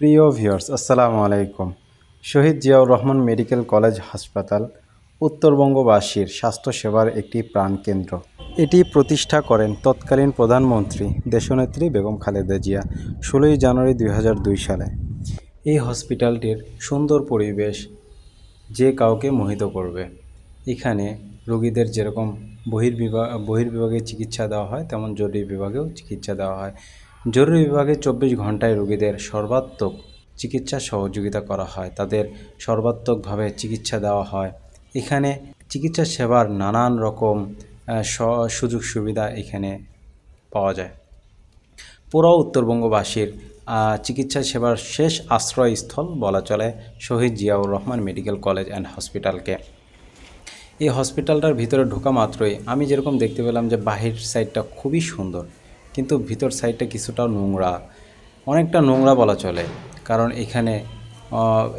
প্রিয় ভিউয়ার্স, আসসালামু আলাইকুম। শহীদ জিয়াউর রহমান মেডিকেল কলেজ হাসপাতাল, উত্তরবঙ্গবাসীর স্বাস্থ্যসেবার একটি প্রাণকেন্দ্র। এটি প্রতিষ্ঠা করেন তৎকালীন প্রধানমন্ত্রী দেশনেত্রী বেগম খালেদা জিয়া ষোলোই জানুয়ারি দুই হাজার দুই সালে। এই হসপিটালটির সুন্দর পরিবেশ যে কাউকে মোহিত করবে। এখানে রোগীদের যেরকম বহির্বিভাগ বহির্বিভাগে চিকিৎসা দেওয়া হয়, তেমন জরুরি বিভাগেও চিকিৎসা দেওয়া হয়। জরুরি বিভাগে চব্বিশ ঘন্টায় রোগীদের সর্বাত্মক চিকিৎসা সহযোগিতা করা হয়। তাদের সর্বাত্মকভাবে চিকিৎসা দেওয়া হয়। এখানে চিকিৎসা সেবার নানান রকম সুযোগ সুবিধা এখানে পাওয়া যায়। পুরো উত্তরবঙ্গবাসীর চিকিৎসা সেবার শেষ আশ্রয়স্থল বলা চলে Shaheed Ziaur Rahman medical college and হসপিটালকে। এই হসপিটালটার ভিতরে ঢোকা মাত্রই আমি যেরকম দেখতে পেলাম যে বাহির সাইডটা খুবই সুন্দর। কিন্তু ভিতর সাইডটা কিছুটা নোংরা। অনেকটা নোংরা বলা চলে। কারণ এখানে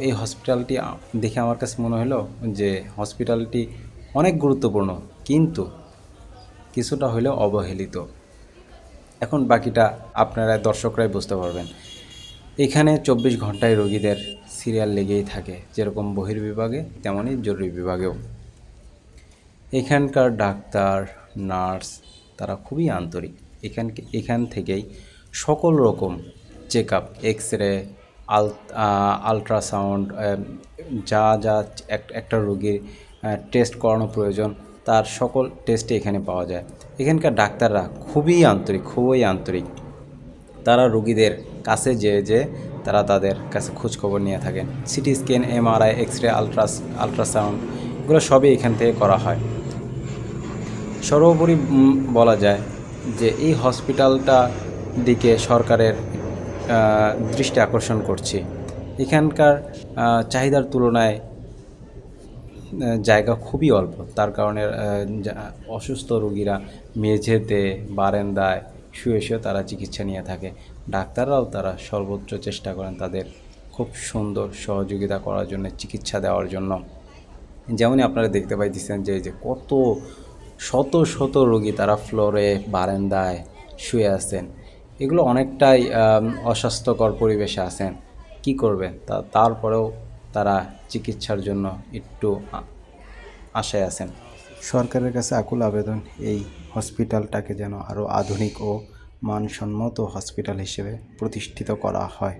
এই হসপিটালটি দেখে আমার কাছে মনে হলো যে হসপিটালটি অনেক গুরুত্বপূর্ণ, কিন্তু কিছুটা হলেও অবহেলিত। এখন বাকিটা আপনারা দর্শকরাই বুঝতে পারবেন। এখানে চব্বিশ ঘন্টায় রোগীদের সিরিয়াল লেগেই থাকে। যেরকম বহির্বিভাগে, তেমনই জরুরি বিভাগেও। এখানকার ডাক্তার, নার্স, তারা খুবই আন্তরিক। এখান এখান থেকেই সকল রকম চেক আপ এক্স রে আল আলট্রাসাউন্ড যা যা এক- একটা রোগীর টেস্ট করানো প্রয়োজন, তার সকল টেস্টে এখানে পাওয়া যায়। এখানকার ডাক্তাররা খুবই আন্তরিক খুবই আন্তরিক। তারা রোগীদের কাছে যে যে তারা তাদের কাছে খোঁজখবর নিয়ে থাকেন। CT scan, MRI X ray আলট্রাস, ultrasound, এগুলো সবই এখান থেকে করা হয়। সর্বোপরি বলা যায় যে এই হসপিটালটা দিকে সরকারের দৃষ্টি আকর্ষণ করছি। এখানকার চাহিদার তুলনায় জায়গা খুবই অল্প। তার কারণে অসুস্থ রোগীরা মেঝেতে, বারান্দায় শুয়ে শুয়ে তারা চিকিৎসা নিয়ে থাকে। ডাক্তাররাও তারা সর্বোচ্চ চেষ্টা করেন তাদের খুব সুন্দর সহযোগিতা করার জন্য, চিকিৎসা দেওয়ার জন্য। যেমনই আপনারা দেখতে পাইতেছেন যে যে কত শত শত রোগী তারা ফ্লোরে, বারান্দায় শুয়ে আছেন। এগুলো অনেকটাই অস্বাস্থ্যকর পরিবেশে আছেন। কি করবেন? তা, তারপরেও তারা চিকিৎসার জন্য একটু আশায় আছেন। সরকারের কাছে আকুল আবেদন, এই হসপিটালটাকে যেন আরও আধুনিক ও মানসম্মত হসপিটাল হিসেবে প্রতিষ্ঠিত করা হয়।